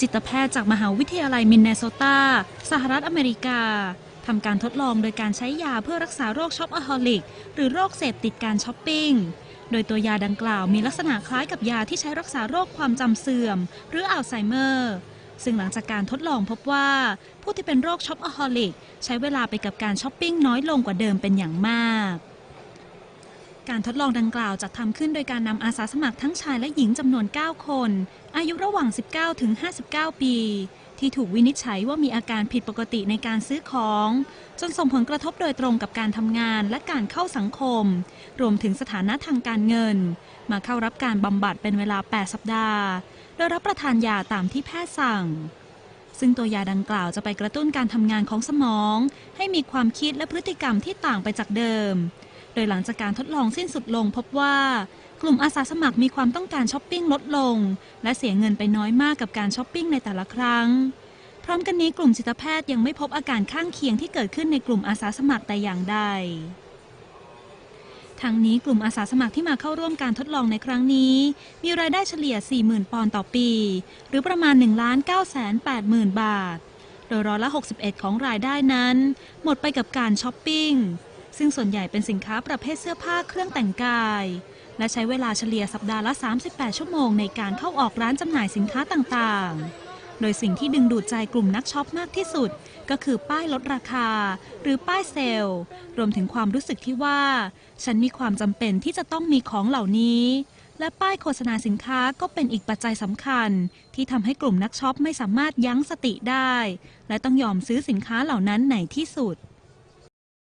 จิตแพทย์จากมหาวิทยาลัยมินเนโซตา สหรัฐอเมริกาทำการทดลองโดยการใช้ยาเพื่อรักษาโรคช็อปอะฮอลิก หรือโรคเสพติดการช้อปปิ้ง โดยตัวยาดังกล่าวมีลักษณะคล้ายกับยาที่ใช้รักษาโรคความจำเสื่อม หรืออัลไซเมอร์ ซึ่งหลังจากการทดลองพบว่า ผู้ที่เป็นโรคช็อปอะฮอลิก ใช้เวลาไปกับการช้อปปิ้งน้อยลงกว่าเดิมเป็นอย่างมาก การทดลองดังกล่าวจัดทำขึ้นโดยการนำอาสาสมัครทั้งชายและหญิงจำนวน 9 คน อายุระหว่าง 19 ถึง 59 ปี ที่ถูกวินิจฉัยว่ามีอาการผิดปกติในการซื้อของ จนส่งผลกระทบโดยตรงกับการทำงานและการเข้าสังคม รวมถึงสถานะทางการเงิน มาเข้ารับการบำบัดเป็นเวลา 8 สัปดาห์ โดยรับประทานยาตามที่แพทย์สั่งซึ่งตัวยาดังกล่าวจะไปกระตุ้นการทำงานของสมอง ให้มีความคิดและพฤติกรรมที่ต่างไปจากเดิม โดยหลังจากการทดลองสิ้นสุดลงพบว่ากลุ่มอาสาสมัครมีความต้องการช้อปปิ้งลดลง และเสียเงินไปน้อยมากกับการช้อปปิ้งในแต่ละครั้ง พร้อมกันนี้กลุ่มจิตแพทย์ยังไม่พบอาการข้างเคียงที่เกิดขึ้นในกลุ่มอาสาสมัครแต่อย่างใดทั้งนี้กลุ่มอาสาสมัครที่มาเข้าร่วมการทดลองในครั้งนี้ มีรายได้เฉลี่ย 40,000 ปอนด์ต่อปี หรือประมาณ 1 9 8 0 0 0 0 บาท โดยร้อยละ 61 ของรายได้นั้น หมดไปกับการช้อปปิ้ง ซึ่งส่วนใหญ่เป็นสินค้าประเภทเสื้อผ้าเครื่องแต่งกาย และใช้เวลาเฉลี่ยสัปดาห์ละ 38 ชั่วโมงในการเข้าออกร้านจำหน่ายสินค้าต่างๆ โดยสิ่งที่ดึงดูดใจกลุ่มนักช็อปมากที่สุด ก็คือป้ายลดราคา หรือป้ายเซลล์ รวมถึงความรู้สึกที่ว่า ฉันมีความจำเป็นที่จะต้องมีของเหล่านี้และป้ายโฆษณาสินค้าก็เป็นอีกปัจจัยสำคัญ ที่ทำให้กลุ่มนักช็อปไม่สามารถยั้งสติได้ และต้องยอมซื้อสินค้าเหล่านั้นในที่สุด